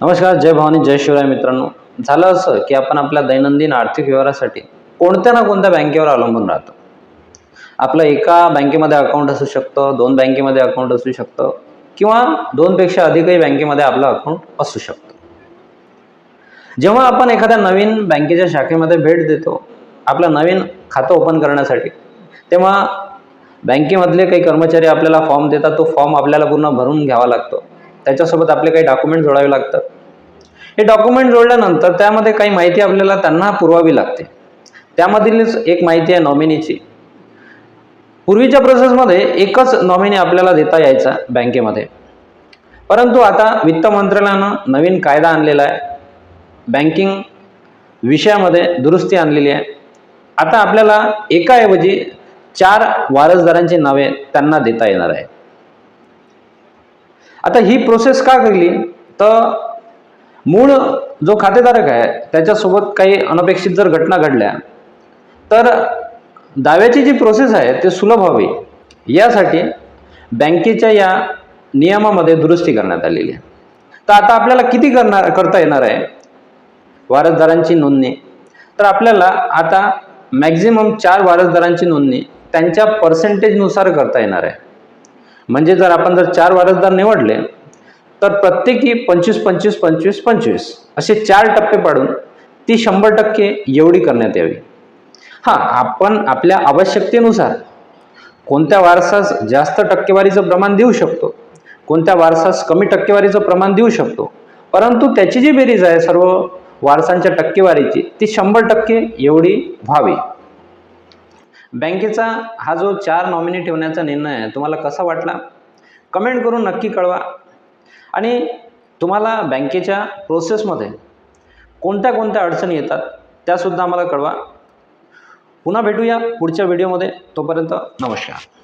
नमस्कार जय भवानी जय शिवराय मित्रांनो. झालं असं की आपण आपल्या दैनंदिन आर्थिक व्यवहारासाठी कोणत्या ना कोणत्या बँकेवर अवलंबून राहतो? आपलं एका बँकेमध्ये अकाउंट असू शकतं दोन बँकेमध्ये अकाउंट असू शकतं किंवा दोनपेक्षा अधिकही बँकेमध्ये आपलं अकाउंट असू शकतं. जेव्हा आपण एखाद्या नवीन बँकेच्या शाखेमध्ये भेट देतो आपलं नवीन खातं ओपन करण्यासाठी तेव्हा बँकेमधले काही कर्मचारी आपल्याला फॉर्म देतात तो फॉर्म आपल्याला पूर्ण भरून घ्यावा लागतो. त्याच्यासोबत आपले काही डॉक्युमेंट जोडावे लागतात. हे डॉक्युमेंट जोडल्यानंतर त्यामध्ये काही माहिती आपल्याला त्यांना पुरवावी लागते. त्यामधीलच एक माहिती आहे नॉमिनीची पूर्वीच्या प्रोसेसमध्ये एकच नॉमिनी आपल्याला देता यायचा बँकेमध्ये. परंतु आता वित्त मंत्रालयानं नवीन कायदा आणलेला आहे. बँकिंग विषयामध्ये दुरुस्ती आणलेली आहे. आता आपल्याला एकाऐवजी चार वारसदारांची नावे त्यांना देता येणार आहे. आता ही प्रोसेस का केली तर मूळ जो खातेधारक आहे त्याच्यासोबत काही अनपेक्षित जर घटना घडल्या तर दाव्याची जी प्रोसेस आहे ते सुलभ व्हावी यासाठी बँकेच्या या नियमामध्ये दुरुस्ती करण्यात आलेली आहे. तर आता आपल्याला किती करणार करता येणार आहे? वारसदारांची नोंदणी. तर आपल्याला आता मॅक्झिमम चार वारसदारांची नोंदणी त्यांच्या पर्सेंटेजनुसार करता येणार आहे. म्हणजे जर आपण जर चार वारसदार निवडले तर प्रत्येकी पंचवीस पंचवीस पंचवीस पंचवीस असे चार टप्पे पाडून ती शंभर टक्के एवढी करण्यात यावी. हां आपण आपल्या आवश्यकतेनुसार कोणत्या वारसास जास्त टक्केवारीचं प्रमाण देऊ शकतो कोणत्या वारसास कमी टक्केवारीचं प्रमाण देऊ शकतो परंतु त्याची जी बेरीज आहे सर्व वारसांच्या टक्केवारीची ती शंभर टक्के एवढी व्हावी. बँकेचा हा जो चार नॉमिनी ठेवण्याचा निर्णय आहे तुम्हाला कसा वाटला? कमेंट करून नक्की कळवा. आणि तुम्हाला बँकेच्या प्रोसेसमध्ये कोणत्या कोणत्या अडचणी येतात त्यासुद्धा आम्हाला कळवा. पुन्हा भेटूया पुढच्या व्हिडिओमध्ये तोपर्यंत नमस्कार.